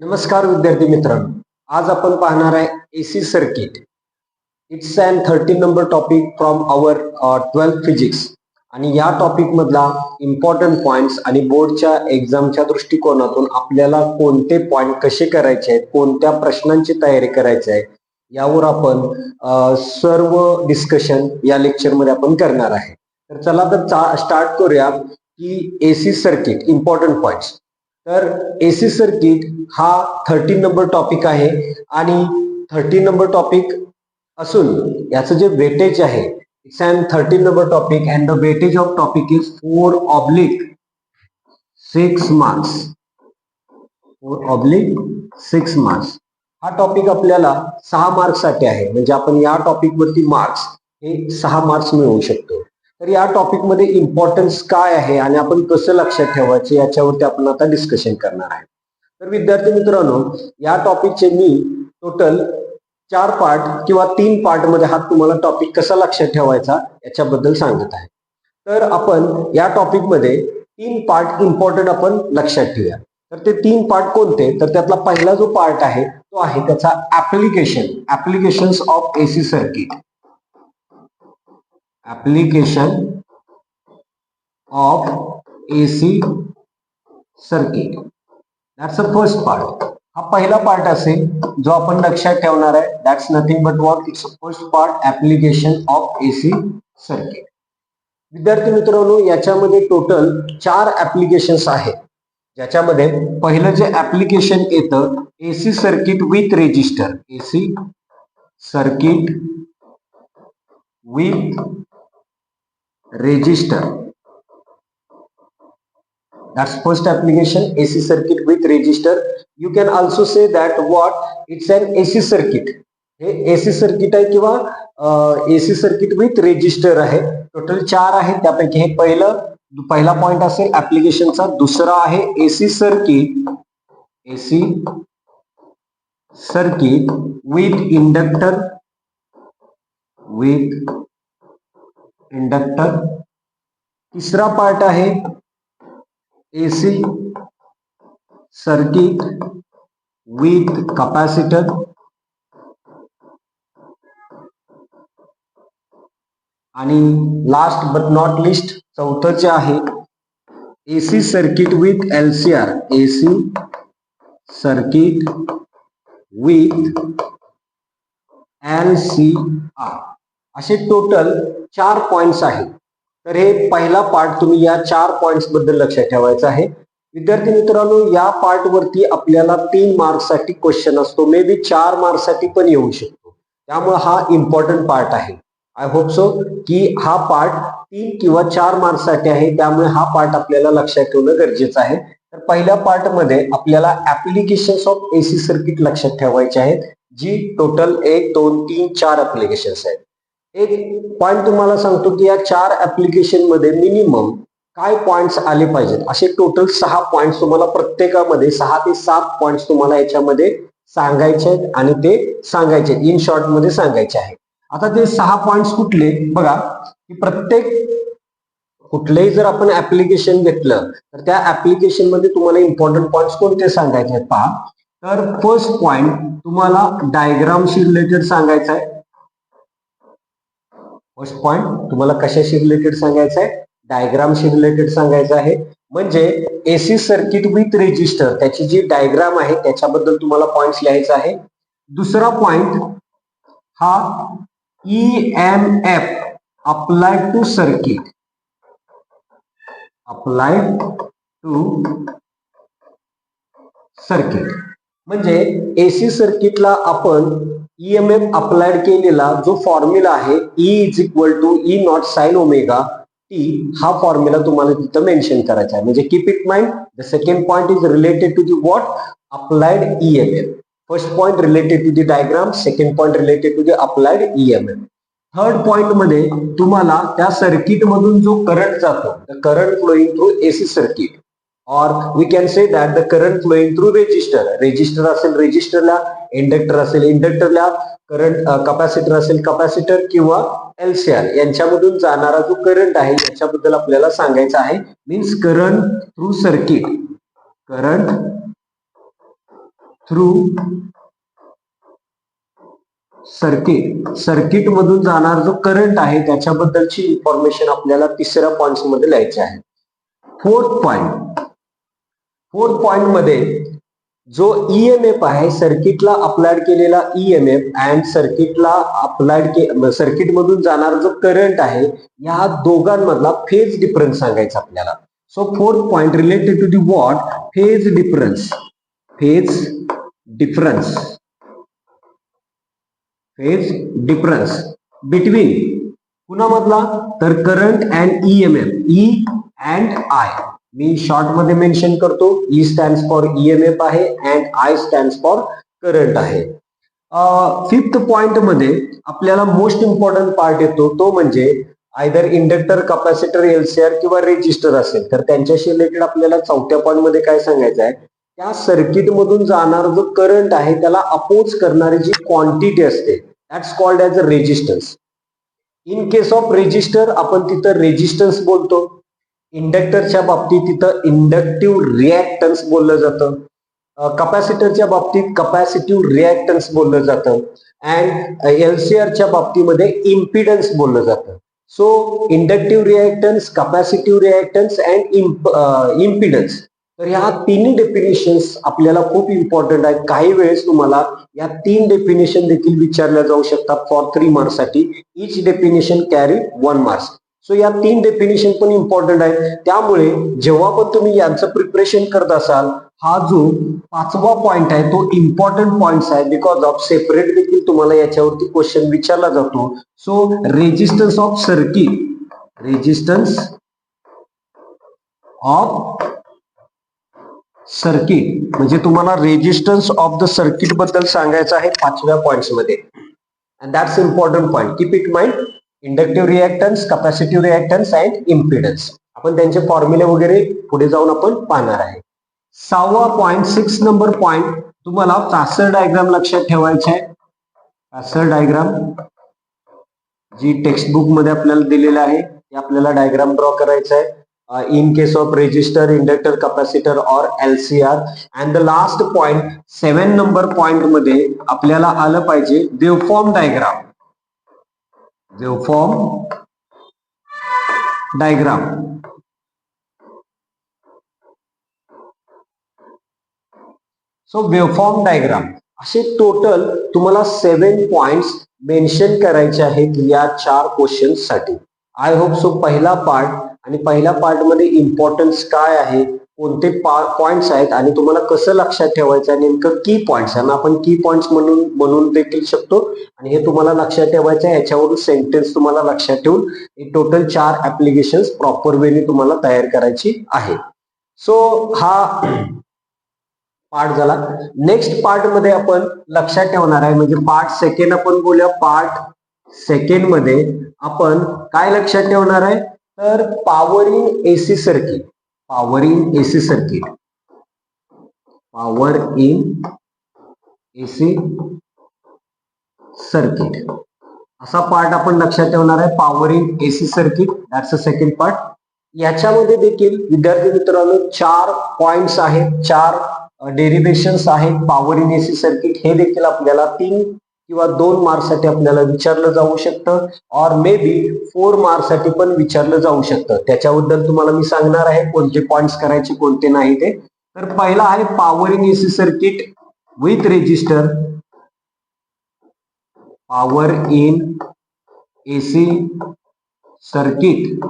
नमस्कार विद्यार्थी मित्रांनो. आज आपण पाहणार आहे AC circuit its and thirteen number topic from our twelfth physics आणि या टॉपिक मधला इम्पॉर्टंट पॉइंट्स आणि बोर्डच्या एक्झामच्या दृष्टिकोनातून आपल्याला कोणते पॉइंट कसे करायचे आहेत कोणत्या प्रश्नांची तयारी करायची आहे यावर आपण uh, सर्व डिस्कशन या लेक्चरमध्ये आपण करणार आहे. तर चला तर स्टार्ट करूया की एसी सर्किट इम्पॉर्टंट पॉइंट्स तर एसी सर्किट हा थर्टीन नंबर टॉपिक आहे आणि थर्टीन नंबर टॉपिक असून याचं जे वेटेज आहे its and thirteen number topic and the weightage of topic is four oblique six marks four oblique six marks हा topic आपल्याला सहा मार्क्ससाठी आहे. म्हणजे आपण या टॉपिकवरती मार्क्स हे सहा मार्क्स मिळवू शकतो. तर या टॉपिकमध्ये इम्पॉर्टन्स काय आहे आणि आपण कसं लक्षात ठेवायचे याच्यावरती आपण आता डिस्कशन करणार आहे. तर विद्यार्थी मित्रांनो या टॉपिकचे मी टोटल चार पार्ट किंवा तीन पार्टमध्ये हा तुम्हाला टॉपिक कसा लक्षात ठेवायचा याच्याबद्दल सांगत आहे. तर आपण या टॉपिकमध्ये तीन पार्ट इम्पॉर्टंट आपण लक्षात ठेवूया. तर ते तीन पार्ट कोणते? तर त्यातला पहिला जो पार्ट आहे तो आहे त्याचा application applications of AC circuit application of AC circuit that's a first part हा पहिला पार्ट असेल जो आपण लक्षात ठेवणार आहे. That's nothing but what its first part application of AC circuit विद्यार्थी मित्रांनो याच्यामध्ये टोटल चार ऍप्लिकेशन्स आहेत. ज्याच्यामध्ये पहिलं जे ऍप्लिकेशन येतं AC circuit with resistor AC circuit with register that's first application ac circuit with register you can also say that what it's an ac circuit हे एसी सर्किट आहे किंवा एसी सर्किट विथ रेजिस्टर आहे total चार आहे त्यापैकी हे पहिलं पहिला पॉइंट असेल ऍप्लिकेशनचा दुसरा आहे AC circuit AC circuit with inductor with inductor. तिसरा पार्ट आहे एसी सर्किट विथ कपॅसिटर आणि लास्ट बट नॉट लिस्ट चौथं जे आहे AC circuit with LCR AC circuit with L C R असे टोटल चार पॉइंट्स आहेत. तर हे पहिला पार्ट तुम्ही या चार पॉइंट्सबद्दल लक्षात ठेवायचं आहे. विद्यार्थी मित्रांनो या पार्ट वरती आपल्याला तीन मार्क्ससाठी क्वेश्चन असतो. मे बी चार मार्क्ससाठी पण येऊ शकतो. त्यामुळे हा इम्पॉर्टंट पार्ट आहे. आय होप सो की हा पार्ट तीन किंवा चार मार्क्ससाठी आहे. त्यामुळे हा पार्ट आपल्याला लक्षात ठेवणं गरजेचं आहे. तर पहिल्या पार्टमध्ये आपल्याला ऍप्लिकेशन्स ऑफ एसी सर्किट लक्षात ठेवायचे आहेत जी टोटल एक दोन तीन चार ऍप्लिकेशन्स आहेत. एक पॉइंट तुम्हाला सांगतो की या चार ऍप्लिकेशनमध्ये मिनिमम काय पॉइंट्स आले पाहिजेत? असे टोटल सहा पॉइंट्स तुम्हाला प्रत्येकामध्ये सहा ते सात पॉइंट्स तुम्हाला याच्यामध्ये सांगायचे आहेत आणि ते सांगायचे इन शॉर्टमध्ये सांगायचे आहे. आता ते सहा पॉइंट्स कुठले? बघा की प्रत्येक कुठलंही जर आपण ऍप्लिकेशन घेतलं तर त्या ऍप्लिकेशनमध्ये तुम्हाला इम्पॉर्टंट पॉइंट्स कोणते सांगायचे आहेत पहा? तर फर्स्ट पॉइंट तुम्हाला डायग्रामशी रिलेटेड सांगायचं आहे. फर्स्ट पॉइंट तुम्हाला कशाशी रिलेटेड सांगायचं आहे डायग्रामशी रिलेटेड सांगायचं आहे. म्हणजे एसी सर्किट विथ रेजिस्टर त्याची जी डायग्राम आहे त्याच्याबद्दल तुम्हाला पॉइंट लिहायचा आहे. दुसरा पॉइंट हा E M F apply to circuit apply to circuit म्हणजे एसी सर्किटला आपण ईएमएफ अप्लाइड केलेला जो फॉर्म्युला आहे E is equal to E nought sine omega T हा फॉर्म्युला तुम्हाला तिथं मेन्शन करायचा आहे. म्हणजे keep it mind the second point is related to the what applied EMF first point related to the diagram second point related to the applied EMF third पॉइंटमध्ये तुम्हाला त्या circuit मधून जो करंट जातो the current flowing through AC circuit और we can say that the current flowing through resistor resistor असेल रेजिस्टरला inductor असेल इंडक्टरला करंट कपॅसिटर असेल कपॅसिटर किंवा एलसीआर यांच्यामधून जाणारा जो करंट आहे याच्याबद्दल आपल्याला सांगायचं आहे. Means current through circuit current through circuit circuit मधून जाणार जो करंट आहे त्याच्याबद्दलची इन्फॉर्मेशन आपल्याला तिसऱ्या पॉइंटमध्ये लिहायची आहे. फोर्थ पॉइंट फोर्थ पॉइंटमध्ये जो ईएमएफ आहे सर्किटला अप्लाइड केलेला E ईएमएफ अँड सर्किटला अप्लाइड के सर्किट मधून जाणार जो करंट आहे या दोघांमधला फेज डिफरन्स सांगायचा आपल्याला. So fourth point related to the what phase difference phase difference phase difference between कुणामधला? तर current and EMF E and I मी शॉर्टमध्ये मेन्शन करतो. ई स्टँड फॉर ईएमएफ आहे and I stand for current आहे. Fifth पॉइंटमध्ये आपल्याला most important part येतो. तो म्हणजे आयदर इंडक्टर कपॅसिटर एलसीआर किंवा रेजिस्टर असेल. तर त्यांच्याशी रिलेटेड आपल्याला चौथ्या पॉईंटमध्ये काय सांगायचं आहे? त्या सर्किट मधून जाणार जो करंट आहे त्याला अपोज करणारी जी क्वांटिटी असते that's called as a resistance in case of resistor आपण तिथं रेजिस्टन्स बोलतो. इंडक्टरच्या बाबतीत तिथं इंडक्टिव्ह रिॲक्टन्स बोललं जातं. कपॅसिटरच्या बाबतीत कपॅसिटिव्ह रिॲक्टन्स बोललं जातं. अँड एलसीआरच्या बाबतीमध्ये इम्पिडन्स बोललं जातं. So inductive reactance capacitive reactance and impedance तर ह्या तिन्ही डेफिनेशन्स आपल्याला खूप इम्पॉर्टंट आहेत. काही वेळेस तुम्हाला या तीन डेफिनेशन देखील विचारल्या जाऊ शकतात for three मार्क्ससाठी each definition carry one marks so या तीन डेफिनेशन पण इम्पॉर्टंट आहेत. त्यामुळे जेव्हा पण तुम्ही यांचं प्रिपरेशन करत असाल हा जो पाचवा पॉइंट आहे तो इम्पॉर्टंट पॉइंट आहे. बिकॉज ऑफ सेपरेट देखील तुम्हाला याच्यावरती क्वेश्चन विचारला जातो. So resistance of circuit resistance of circuit म्हणजे तुम्हाला रेजिस्टन्स ऑफ द सर्किटबद्दल सांगायचं आहे पाचव्या पॉइंटमध्ये. And that's important point keep it mind inductive reactance capacitive reactance and impedance आपण त्यांचे फॉर्म्युले वगैरे पुढे जाऊन आपण पाहणार आहे. सहावा पॉईंट सिक्स नंबर पॉईंट तुम्हाला कासर डायग्राम लक्षात ठेवायचा आहे कासर डायग्राम जी टेक्स्टबुकमध्ये आपल्याला दिलेलं आहे ते आपल्याला डायग्राम ड्रॉ करायचं आहे in case of resistor inductor capacitor or LCR and the last point seven number पॉइंटमध्ये आपल्याला आलं पाहिजे waveform diagram waveform diagram. So waveform diagram. असे टोटल तुम्हाला सेवन पॉइंट्स मेन्शन करायचे आहेत या चार क्वेश्चनसाठी. आय होप सो पहिला पार्ट आणि पहिल्या पार्टमध्ये इम्पॉर्टन्स काय आहे? कोणते पॉइंट्स आहेत आणि तुम्हाला कसं लक्षात ठेवायचं आहे नेमकं की पॉइंट्स यांना आपण की पॉइंट्स म्हणून म्हणून देखील शकतो. आणि हे तुम्हाला लक्षात ठेवायचं आहे. याच्यावरून सेंटेन्स तुम्हाला लक्षात ठेवून हे टोटल चार ऍप्लिकेशन प्रॉपर वेने तुम्हाला तयार करायची आहे. सो हा पार्ट झाला. नेक्स्ट पार्टमध्ये आपण लक्षात ठेवणार आहे. म्हणजे पार्ट सेकंड आपण बोलूया. पार्ट सेकंडमध्ये आपण काय लक्षात ठेवणार आहे? तर power in AC circuit power in AC circuit power in AC circuit असा पार्ट आपण लक्षात ठेवणार आहे. Power in AC circuit that's a second part याच्यामध्ये देखील विद्यार्थी मित्रांनो चार पॉइंट्स आहेत चार डेरिवेशन्स आहेत. पॉवर इन एसी सर्किट हे देखील आपल्याला तीन किंवा दोन मार्कसाठी आपल्याला विचारलं जाऊ शकतं और मे बी फोर मार्कसाठी पण विचारलं जाऊ शकतं. त्याच्याबद्दल तुम्हाला मी सांगणार आहे कोणते पॉइंट्स करायचे कोणते नाही ते. तर पहिला आहे power in AC circuit with resistor power in AC circuit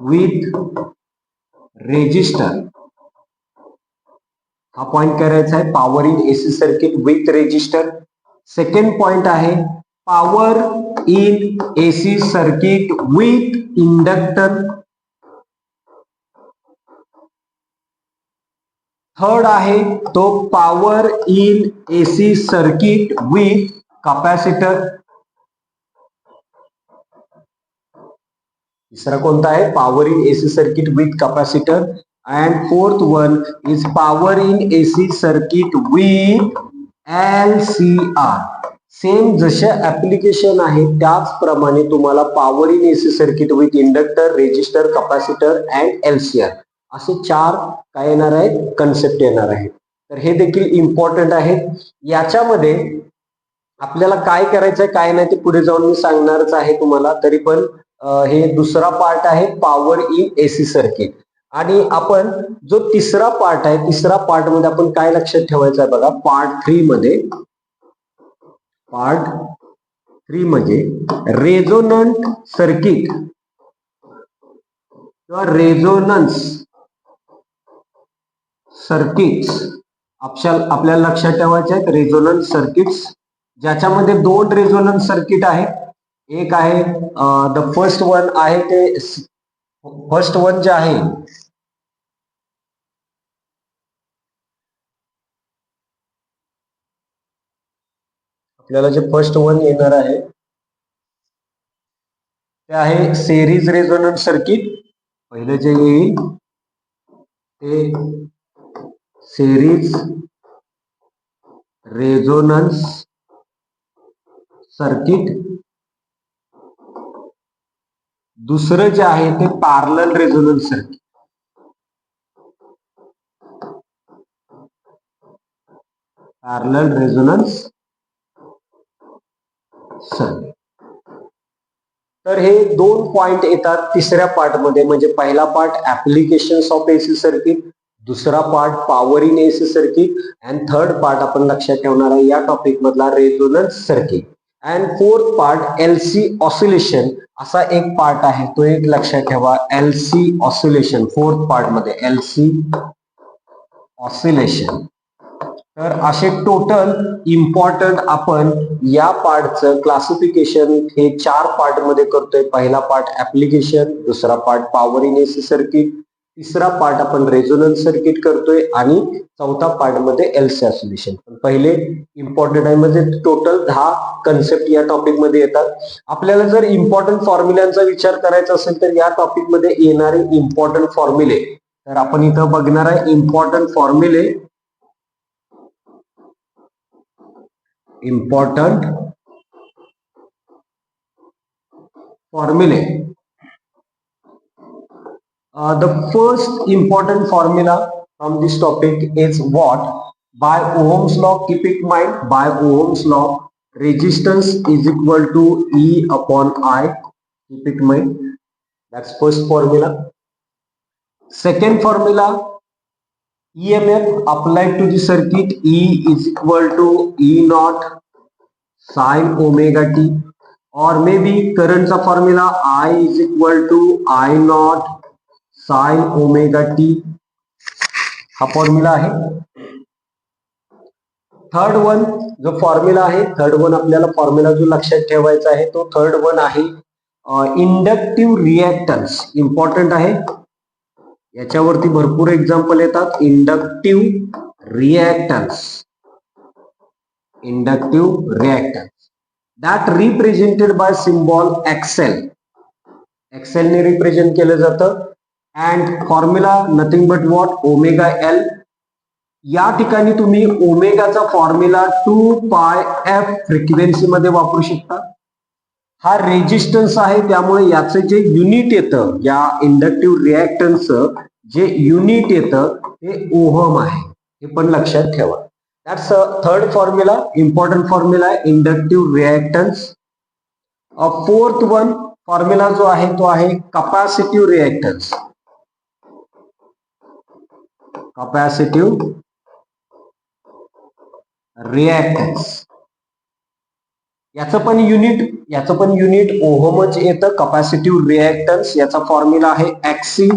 with resistor हा पॉइंट करायचा आहे power in AC circuit with resistor second point आहे power in AC circuit with inductor third आहे तो power in AC circuit with capacitor तिसरा आहे power in AC circuit with capacitor and fourth one is power in AC circuit with L C R. Same जशा application आहे त्याचप्रमाणे तुम्हाला power in AC circuit with inductor resistor capacitor and LCR असे चार काय येणार आहेत? कन्सेप्ट येणार आहेत. तर हे देखील इम्पॉर्टंट आहे याच्यामध्ये आपल्याला काय करायचंय काय नाही ते पुढे जाऊन मी सांगणारच आहे तुम्हाला. तरी पण हे दुसरा पार्ट आहे पॉवर इन एसी सर्किट आणि आपण जो तिसरा पार्ट आहे तिसरा पार्टमध्ये आपण काय लक्षात ठेवायचं आहे बघा? पार्ट थ्री मध्ये पार्ट थ्री म्हणजे रेझोनंट सर्किट किंवा रेझोनन्स सर्किट्स आपल्याला लक्षात ठेवायचे आहेत. रेझोनन्स सर्किट्स ज्याच्यामध्ये दोन रेझोनन्स सर्किट आहेत. एक आहे द फर्स्ट वन आहे ते फर्स्ट वन जे आहे. आपल्याला जे फर्स्ट वन येणार आहे ते आहे सेरीज रेझोनन्स सर्किट पहिले जे येईल ते सेरीज रेझोनन्स सर्किट दुसरं जे आहे ते parallel resonance circuit parallel resonance circuit तर हे दोन पॉइंट येतात तिसऱ्या पार्टमध्ये म्हणजे पहिला part application of AC circuit दुसरा part power in AC circuit and third part आपण लक्षात ठेवणार आहे या टॉपिक मधला resonance circuit and fourth part LC oscillation असा एक पार्ट आहे तो एक लक्षात ठेवा. एलसी ऑसिलेशन फोर्थ पार्टमध्ये एलसी ऑसिलेशन तर असे टोटल इम्पॉर्टंट आपण या पार्टचं क्लासिफिकेशन हे चार पार्टमध्ये करतोय. पहिला पार्ट ऍप्लिकेशन दुसरा part power in AC circuit तिसरा पार्ट आपण रेझोनन्स सर्किट करतोय आणि चौथा पार्टमध्ये एलसी ऑसिलेशन पण पहिले इम्पॉर्टंट आहे म्हणजे टोटल दहा कन्सेप्ट या टॉपिकमध्ये येतात. आपल्याला जर इम्पॉर्टंट फॉर्म्युल्यांचा विचार करायचा असेल तर या टॉपिकमध्ये येणारे इम्पॉर्टंट फॉर्म्युले तर आपण इथं बघणार आहे इम्पॉर्टंट फॉर्म्युले इम्पॉर्टंट फॉर्म्युले Uh, the first important formula from this topic is what? By Ohm's law, keep it in mind, by Ohm's law, resistance is equal to E upon I. Keep it in mind. That's first formula. Second formula, EMF applied to the circuit E is equal to E naught sine omega t or maybe current चा formula I is equal to I naught sine omega t हा formula आहे. Third one जो formula आहे third one आपल्याला formula जो लक्षात ठेवायचा आहे तो थर्ड वन आहे इंडक्टिव्ह रिॲक्टन्स इम्पॉर्टंट आहे. याच्यावरती भरपूर एक्झाम्पल येतात. Inductive reactance inductive reactance that represented by symbol X L एक्सेलने represent केलं जातं. And formula nothing but what omega L या ठिकाणी तुम्ही ओमेगाचा formula two pi F frequency मध्ये वापरू शकता. हा रेजिस्टन्स आहे त्यामुळे याचं जे युनिट येतं या इंडक्टिव्ह रिॲक्टन्सचं जे युनिट येतं ते ओहम आहे. हे पण लक्षात ठेवा. That's third formula important formula आहे inductive reactance fourth one formula जो आहे तो आहे कपॅसिटिव्ह रिॲक्टन्स कपॅसिटिव्ह रिॲक्टन्स याचं पण युनिट याचं पण युनिट ओहमच येतं. कपॅसिटिव्ह रिॲक्टन्स याचा फॉर्म्युला आहे X C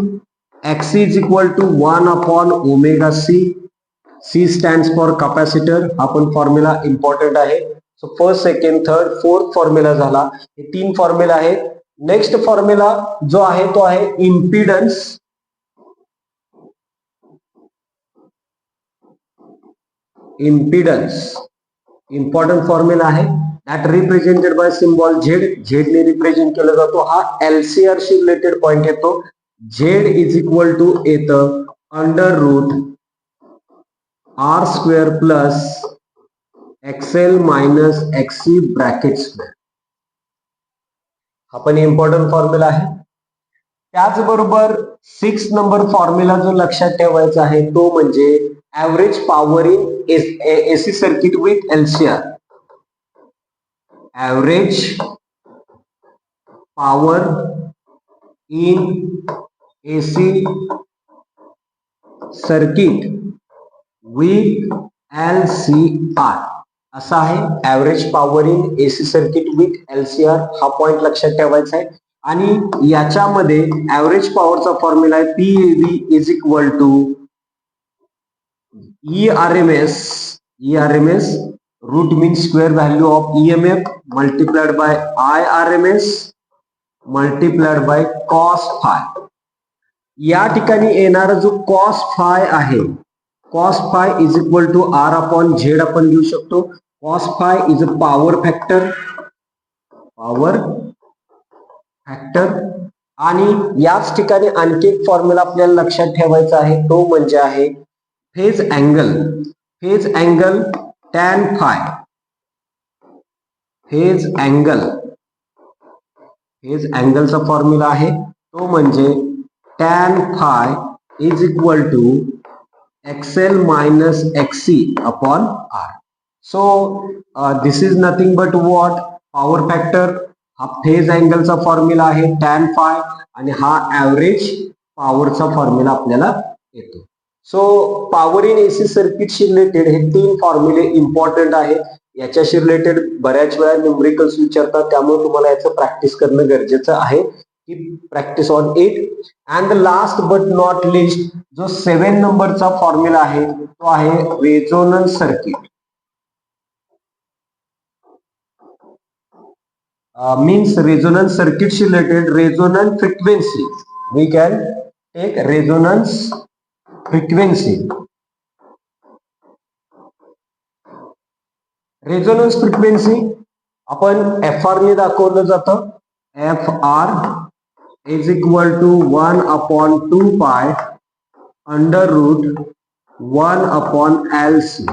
X C is equal to one upon omega C C stand for capacitor हा पण फॉर्म्युला इम्पॉर्टंट आहे. So first second third fourth formula झाला. हे तीन फॉर्म्युला आहेत. नेक्स्ट फॉर्म्युला जो आहे तो आहे इम्पिडन्स इम्पिडन्स इम्पॉर्टंट फॉर्म्युला आहे. That represented by symbol Z झेडने represent केला जातो. हा एलसीआर शी रिलेटेड पॉइंट येतो. झेड इज इक्वल टू येत under root R square plus X L minus X C bracket square हा पण इम्पॉर्टंट फॉर्म्युला आहे. त्याचबरोबर सिक्स नंबर फॉर्म्युला जो लक्षात ठेवायचा आहे तो म्हणजे average power in AC circuit with LCR. Average power in AC circuit with LCR. असा आहे average power in AC circuit with LCR हा पॉइंट लक्षात ठेवायचा आहे आणि याच्यामध्ये ऍव्हरेज पॉवरचा फॉर्म्युला आहे P A B is equal to E R M S E R M S root mean square value of E M F multiplied by I R M S multiplied by cos phi या ठिकाणी येणारा जो cos phi आहे cos phi is equal to R upon Z आपण घेऊ शकतो. Cos phi is a power factor power factor आणि याच ठिकाणी आणखी एक फॉर्म्युला आपल्याला लक्षात ठेवायचा आहे तो म्हणजे आहे phase angle phase angle tan phi phase angle phase अँगलचा formula आहे तो म्हणजे tan phi is equal to X L minus X C upon R so this is nothing but what power factor हा फेज अँगलचा formula आहे tan phi आणि हा average पॉवरचा formula आपल्याला येतो. सो पॉवर इन एसी सर्किटशी रिलेटेड हे तीन फॉर्म्युले इम्पॉर्टंट आहे. याच्याशी रिलेटेड बऱ्याच वेळा न्यूमरिकल्स विचारतात. त्यामुळे तुम्हाला याचं प्रॅक्टिस करणं गरजेचं आहे. की practice on it and the last but not least जो सेव्हन नंबरचा फॉर्म्युला आहे तो आहे रेझोनन्स सर्किट मीन्स resonance सर्किटशी related resonant frequency we can take resonance frequency resonance frequency आपण एफ आर ने दाखवलं जातं. F R is equal to one upon two pi under root one upon L C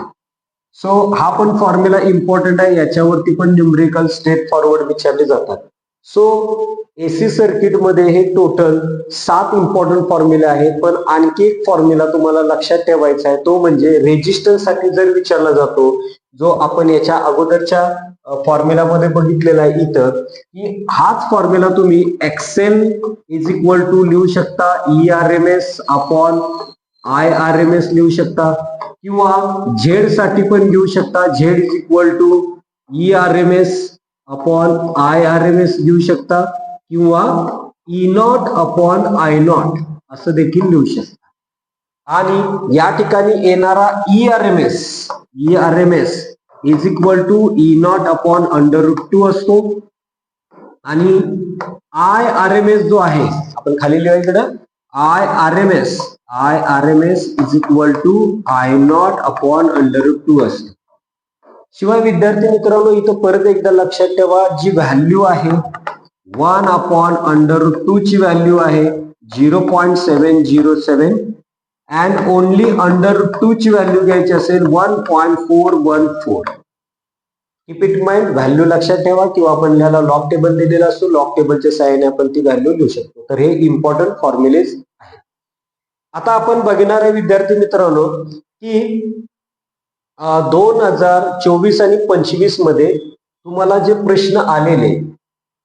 so हा पण formula important आहे. याच्यावरती पण न्यूमरिकल स्टेप फॉरवर्ड विचारले जातात. सो एसी सर्किटमध्ये हे टोटल सात इम्पॉर्टंट फॉर्म्युले आहेत पण आणखी एक फॉर्म्युला तुम्हाला लक्षात ठेवायचा आहे तो म्हणजे रेजिस्टन्ससाठी जर विचारला जातो जो आपण याच्या अगोदरच्या फॉर्म्युलामध्ये बघितलेला आहे इथं की हाच फॉर्म्युला तुम्ही एक्सेल इज इक्वल टू लिहू शकता E R M S upon I R M S लिहू शकता किंवा झेडसाठी पण लिहू शकता Z is equal to E R M S upon I R M S घेऊ शकता किंवा E naught upon I naught असं देखील लिहू शकता. आणि या ठिकाणी येणारा E R M S E R M S is equal to E naught upon under root two असतो. आणि आय आर एम एस जो आहे आपण खाली लिहा इकडं. I R M S I R M S is equal to I naught upon under root two असतो. शिवाय विद्यार्थी मित्रांनो इथं परत एकदा लक्षात ठेवा जी व्हॅल्यू आहे वन अपॉन अंडर टू ची व्हॅल्यू आहे zero point seven zero seven and only under two ची व्हॅल्यू घ्यायची असेल one point four one four keep it mind value लक्षात ठेवा किंवा आपण याला लॉक टेबल दिलेला असतो लॉक टेबलच्या सहाय्याने आपण ती व्हॅल्यू लिहू शकतो. तर हे इम्पॉर्टंट फॉर्म्युलेज आहेत. आता आपण बघणार आहे विद्यार्थी मित्रांनो की दोन हजार चोवीस आणि पंचवीसमध्ये तुम्हाला जे प्रश्न आलेले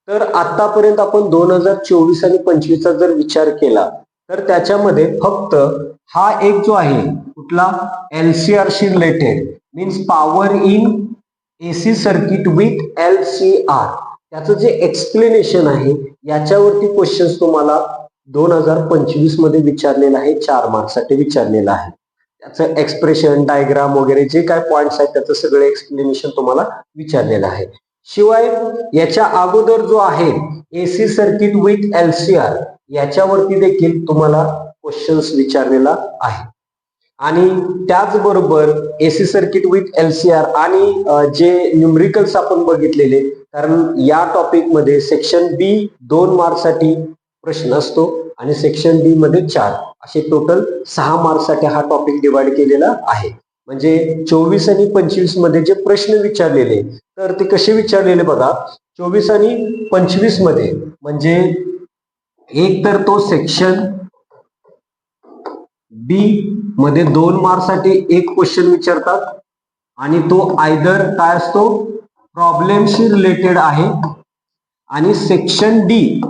तर आतापर्यंत आपण दोन हजार चोवीस आणि पंचवीसचा जर विचार केला तर त्याच्यामध्ये फक्त हा एक जो आहे कुठला? LCR she related means power in AC circuit with L C R त्याचं जे एक्सप्लेनेशन आहे याच्यावरती क्वेश्चन्स तुम्हाला दोन हजार पंचवीसमध्ये विचारलेला आहे चार मार्क्ससाठी विचारलेला आहे. त्याचं एक्सप्रेशन डायग्राम वगैरे जे काय पॉइंट्स आहेत त्याचं सगळं एक्सप्लेनेशन तुम्हाला विचारलेलं आहे. शिवाय याच्या अगोदर जो आहे एसी सर्किट विथ एलसीआर याच्यावरती देखील तुम्हाला क्वेश्चन्स विचारलेला आहे. आणि त्याचबरोबर एसी सर्किट विथ एलसीआर आणि जे न्यूमरिकल्स आपण बघितलेले कारण या टॉपिकमध्ये सेक्शन बी दोन मार्कसाठी प्रश्न असतो आणि सेक्शन बी मध्ये चार. असे टोटल सहा मार्क्ससाठी हा टॉपिक डिवाइड केलेला आहे. म्हणजे चोवीस आणि पंचवीसमध्ये जे प्रश्न विचारलेले तर ते कसे विचारलेले बघा. चोवीस आणि पंचवीसमध्ये म्हणजे एक तर तो सेक्शन बी मध्ये दोन मार्कसाठी एक क्वेश्चन विचारतात आणि तो आयदर काय असतो? प्रॉब्लेमशी रिलेटेड आहे. आणि section D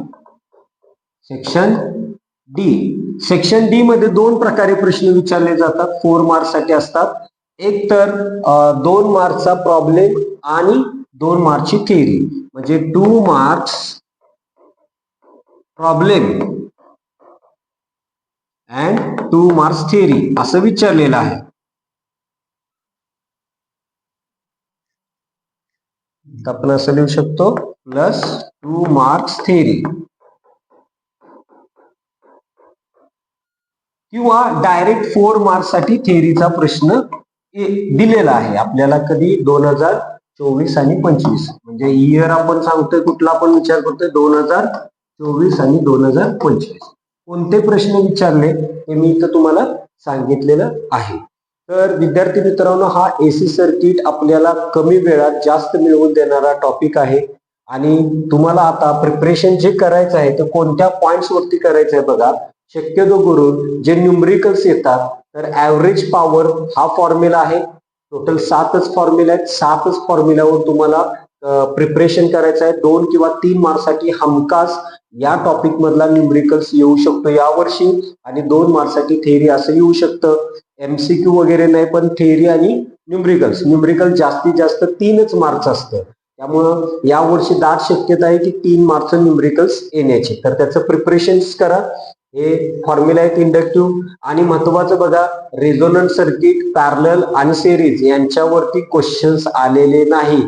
section D. Section D मध्ये दोन प्रकारे प्रश्न विचारले जातात. फोर मार्क्ससाठी असतात. एक तर दोन मार्क्सचा प्रॉब्लेम आणि दोन मार्कची थिअरी म्हणजे two marks problem and two marks theory असं विचारलेलं आहे. तर आपण असं लिहू शकतो. प्लस टू मार्क्स थिअरी किंवा डायरेक्ट फोर मार्क्ससाठी थेअरीचा प्रश्न दिलेला आहे. आपल्याला कधी दोन हजार चोवीस आणि पंचवीस म्हणजे इयर आपण सांगतोय कुठला आपण विचार करतोय दोन हजार चोवीस आणि दोन हजार पंचवीस. कोणते प्रश्न विचारले हे मी इथं तुम्हाला सांगितलेलं आहे. तर विद्यार्थी मित्रांनो हा एसी सर्किट आपल्याला कमी वेळात जास्त मिळवून देणारा टॉपिक आहे. आणि तुम्हाला आता प्रिपरेशन जे करायचं आहे तर कोणत्या पॉइंट्स वरती करायचं आहे बघा. शक्यतो करून जे न्युमरिकल्स येतात तर ॲव्हरेज पॉवर हा फॉर्म्युला आहे. टोटल सातच फॉर्म्युला आहेत. सातच फॉर्म्युलावर तुम्हाला प्रिपरेशन करायचं आहे. दोन किंवा तीन मार्कसाठी हमखास या टॉपिक मधला न्यूमरिकल्स येऊ शकतो यावर्षी आणि दोन मार्कसाठी थेअरी असं येऊ शकतं. एमसीक्यू वगैरे नाही पण थेअरी आणि न्यूमरिकल्स न्यूमरिकल जास्तीत जास्त तीनच मार्क्स असतं. त्यामुळं यावर्षी दाट शक्यता आहे की तीन मार्क्स न्यूमरिकल्स येण्याचे. तर त्याचं प्रिपरेशन करा. हे फॉर्म्युला आहेत इंडक्टिव्ह आणि महत्वाचं बघा रेझोनंट सर्किट पॅरल आणि सेरीज यांच्यावरती क्वेश्चन्स आलेले नाही.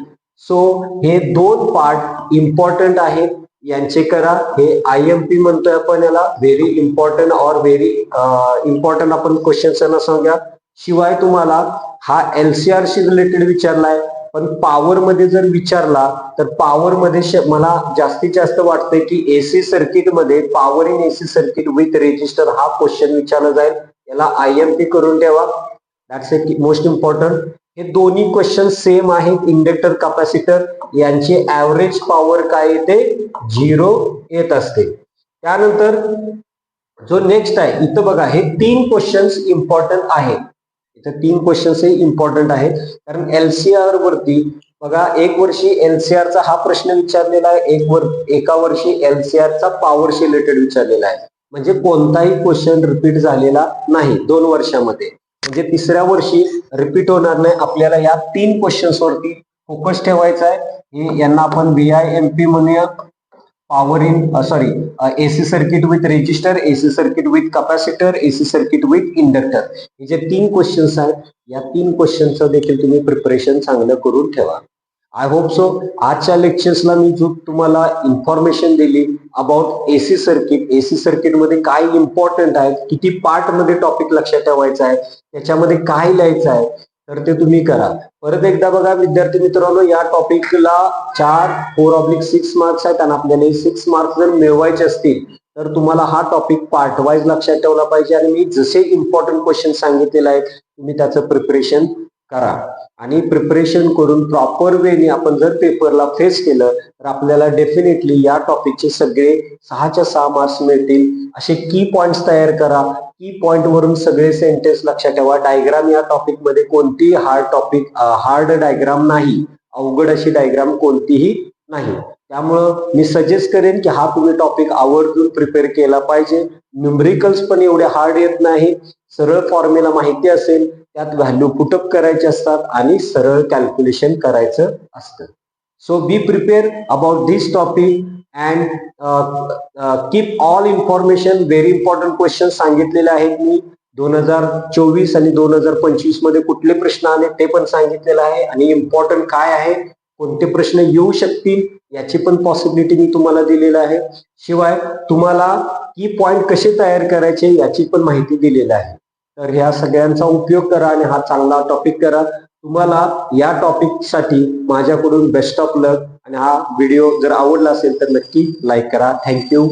सो हे दोन पार्ट इम्पॉर्टंट आहेत. यांचे करा. हे आय एम पी म्हणतोय आपण याला. Very important or very important आपण क्वेश्चन्स सांगूया. शिवाय तुम्हाला हा एलसीआर शी रिलेटेड विचारलाय. पण पॉवर मध्ये जर विचारला तर पॉवर मध्ये मला जास्तीत जास्त वाटतंय की एसी सर्किटमध्ये power in AC circuit with resistor हा क्वेश्चन विचारला जाईल. याला आय एम पी करून ठेवा. दॅट्स ए मोस्ट इम्पॉर्टंट हे दोन्ही क्वेश्चन सेम आहेत. इंडक्टर कॅपॅसिटर यांची ऍव्हरेज पॉवर काय येते? झिरो येत असते. त्यानंतर जो नेक्स्ट आहे इथं बघा हे तीन क्वेश्चन्स इम्पॉर्टंट आहेत. इथं तीन क्वेश्चन्स हे इम्पॉर्टंट आहेत. कारण एलसीआर वरती बघा एक वर्षी एलसीआर चा हा प्रश्न विचारलेला आहे. एक वर एका वर्षी एलसीआर चा पॉवरशी रिलेटेड विचारलेला आहे. म्हणजे कोणताही क्वेश्चन रिपीट झालेला नाही दोन वर्षामध्ये. म्हणजे तिसऱ्या वर्षी रिपीट होणार नाही. आपल्याला या तीन क्वेश्चन्स वरती फोकस ठेवायचा आहे. हे यांना आपण बी आय एम पी म्हणूया. Power in sorry AC circuit with resistor AC circuit with capacitor AC circuit with inductor हे जे तीन क्वेश्चन्स आहेत या तीन क्वेश्चनचं देखील तुम्ही प्रिपरेशन चांगलं करून ठेवा. आय होप सो आजच्या लेक्चर्सला मी जो तुम्हाला इन्फॉर्मेशन दिली अबाउट एसी सर्किट एसी सर्किटमध्ये काय इम्पॉर्टंट आहे किती पार्टमध्ये टॉपिक लक्षात ठेवायचा आहे त्याच्यामध्ये काय लिहायचं आहे तर ते तुम्ही करा. परत एकदा बघा विद्यार्थी मित्रांनो या टॉपिकला चार फोर ऑब्लिक सिक्स मार्क्स आहेत आणि आपल्याला सिक्स मार्क्स जर मिळवायचे असतील तर तुम्हाला हा टॉपिक पार्ट वाईज लक्षात ठेवला पाहिजे. आणि मी जसे इम्पॉर्टंट क्वेश्चन सांगितलेले आहेत तुम्ही त्याचं प्रिपरेशन करा. आणि प्रिपरेशन करून प्रॉपर वेने आपण जर पेपरला फेस केलं तर आपल्याला डेफिनेटली या टॉपिकचे सगळे सहाच्या सहा मार्क्स मिळतील. असे की पॉइंट्स तयार करा. की पॉइंट वरून सगळे सेंटेन्स लक्षात ठेवा. डायग्राम या टॉपिकमध्ये कोणतीही हार्ड टॉपिक हार्ड डायग्राम नाही. अवघड अशी डायग्राम कोणतीही नाही. त्यामुळं मी सजेस्ट करेन की हा तुम्ही टॉपिक आवर्जून प्रिपेअर केला पाहिजे. न्युमरिकल्स पण एवढे हार्ड येत नाही. सरळ फॉर्म्युला माहिती असेल. त्यात व्हॅल्यू पुटअप करायचे असतात आणि सरळ कॅल्क्युलेशन करायचं असतं. So be prepare about this topic and keep all information very important question सांगितलेले आहेत मी. दोन हजार चोवीस आणि दोन हजार पंचवीसमध्ये कुठले प्रश्न आले ते पण सांगितलेलं आहे. आणि इम्पॉर्टंट काय आहे कोणते प्रश्न येऊ शकतील याची पण पॉसिबिलिटी मी तुम्हाला दिलेलं आहे. शिवाय तुम्हाला की पॉइंट कसे तयार करायचे याची पण माहिती दिलेली आहे. तर ह्या सगळ्यांचा उपयोग करा आणि हा चांगला टॉपिक करा. तुम्हाला या टॉपिकसाठी माझ्याकडून बेस्ट ऑफ लक आणि हा व्हिडिओ जर आवडला असेल तर नक्की लाईक करा. थँक्यू